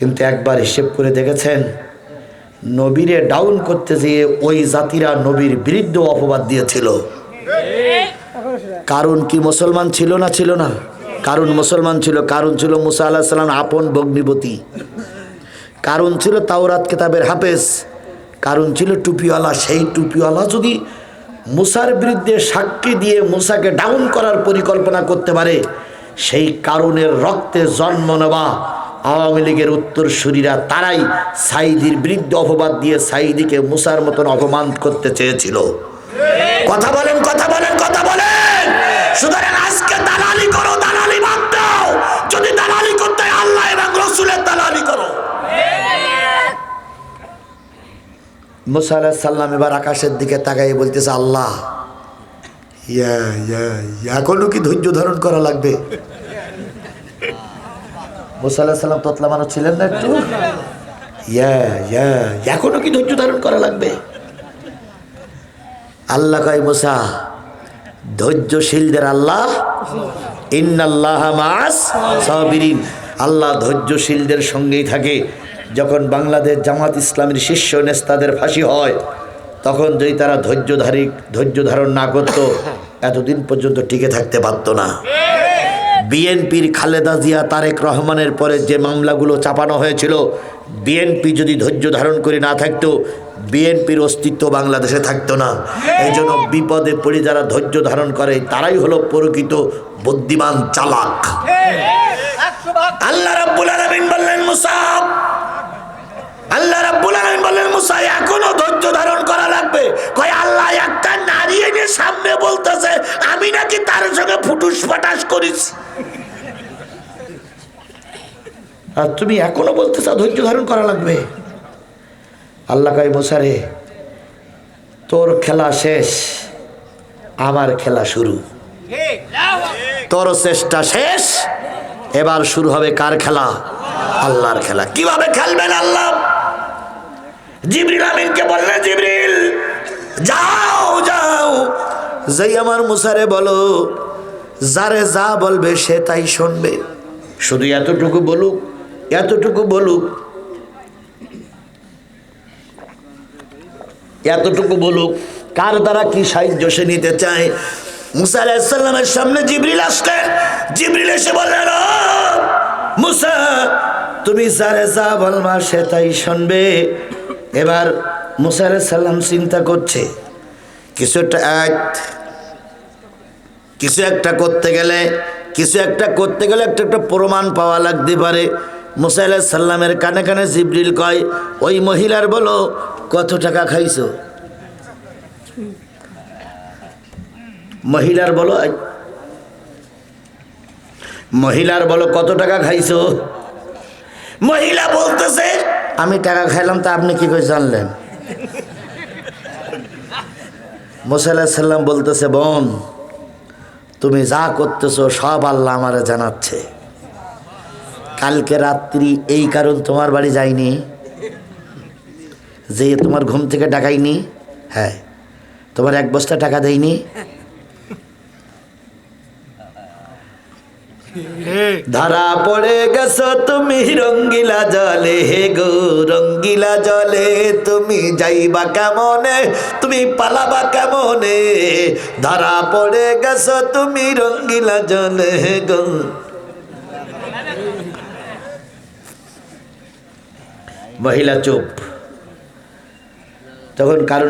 কিন্তু একবার হিসেব করে দেখেছেন, নবীরে ডাউন করতে যেয়ে ওই জাতিরা নবীর বিরুদ্ধে অপবাদ দিয়েছিল। কারণ কি মুসলমান ছিল না ছিল না? কারণ মুসলমান ছিল, কারণ ছিল মুসা আল্লাহ সাল্লাম আপন ভগ্নিপতি। কারণ ছিল তাওরাত কেতাবের হাফেজ। কারণ ছিল টুপিওয়ালা, সেই টুপিওয়ালা যদি মুসার বিরুদ্ধে সাক্ষী দিয়ে মুসাকে ডাউন করার পরিকল্পনা করতে পারে, সেই কারণের রক্তে জন্ম নেওয়া আওয়ামী লীগের উত্তরসূরিরা তারাই সাইদির বিরুদ্ধে অপবাদ দিয়ে সাইদিকে মুসার মতন অপমান করতে চেয়েছিল। কথা বলেন কথা বলেন কথা বলেন! সুতরাং আজকে দালালি করো দালালি বাদ দাও! যদি দালালি করতে আল্লাহ এবং রসুলের দালালি করো। মুসা আলাহ সাল্লাম এবার আকাশের দিকে তাকাই বলতেছে আল্লাহ ইয়া ইয়া, এখনও কি ধৈর্য ধারণ করা লাগবে? মুসা ততলা মানুষ ছিলেন না একটু? ইয়া ইয়া, এখনও কি ধৈর্য ধারণ করা লাগবে? আল্লাহ কয়, মুসা, ধৈর্যশীলদের আল্লাহ, ইন্নাল্লাহ মাস আল্লাহ ধৈর্যশীলদের সঙ্গেই থাকে। যখন বাংলাদেশ জামাত ইসলামের শীর্ষ নেস্তাদের ফাঁসি হয়, তখন যদি তারা ধৈর্যধারী, ধৈর্য ধারণ না করত, এতদিন পর্যন্ত টিকে থাকতে পারত না। বিএনপির খালেদা জিয়া, তারেক রহমানের পরে যে মামলাগুলো চাপানো হয়েছিল, বিএনপি যদি ধৈর্য ধারণ করে না থাকতো, বিএনপির অস্তিত্ব বাংলাদেশে থাকতো না। এই জন্য বিপদে পড়ে যারা ধৈর্য ধারণ করে, তারাই হলো প্রকৃত বুদ্ধিমান চালাক। আল্লাহ রাব্বুল আলামিন বললেন মুসাব আল্লাহ রাব্বুল আলামিন বললেন, মুসা, এখনও ধৈর্য ধারণ করা লাগবে। কয়, আল্লাহ একটা নারী এনে সামনে বলতেছে, আমি নাকি তার ফাটাস করিস। আর তুমি এখনও বলতেছ ধৈর্য ধারণ করা লাগবে। আল্লাহ কয়, মুসারে, তোর খেলা শেষ, আমার খেলা শুরু। তোর চেষ্টা শেষ, এবার শুরু হবে কার খেলা? আল্লাহর খেলা। কীভাবে খেলবেন আল্লাহ? জিবরিল আমিনকে বললেন জিবরিল, যাও যাও। যাই আমার মুসারে বলো যারে যা বলবে সে তাই শুনবে। শুধু এতটুকু বলুক এতটুকু বলুক এতটুকু বলুক, কার দ্বারা কি সাহায্য সে নিতে চায়? মুসা সামনে জিবরিল আসলেন জিবরিল এসে বললেন "ও মুসা, তুমি যারে যা বলবা সে তাই শুনবে। এবার মুসা চিন্তা করছে কিছু একটা আয়াত কিছু একটা করতে গেলে, কিছু একটা করতে গেলে একটা একটা প্রমাণ পাওয়া লাগতে পারে। মুসা আলাহ সাল্লামের কানে কানে জিবরিল কয়, ওই মহিলার বলো, কত টাকা খাইছো? মহিলার বলো মহিলার বলো, কত টাকা খাইছো? মহিলা বলতেছে, আমি টাকা খাইলাম, তা আপনি কি করে জানলেন? মুসাল্লাহ সাল্লাম বলতেছে, বোন তুমি যা করতেছো, সব আল্লাহ আমারে জানাচ্ছে। কালকে রাত্রি এই কারণ তোমার বাড়ি যায়নি? যে তোমার ঘুম থেকে ডাকাইনি হ্যাঁ। তোমার এক বস্তা টাকা দেয়নি? ধরা পড়ে গেছো তুমি রঙ্গিলা জলে। হে গো রঙ্গিলা জলে, তুমি যাইবা কেমনে? তুমি পালাবা কেমনে? ধরা পড়ে গেছো তুমি রঙ্গিলা জলে, হে গো। মহিলা চুপ। তখন কারণ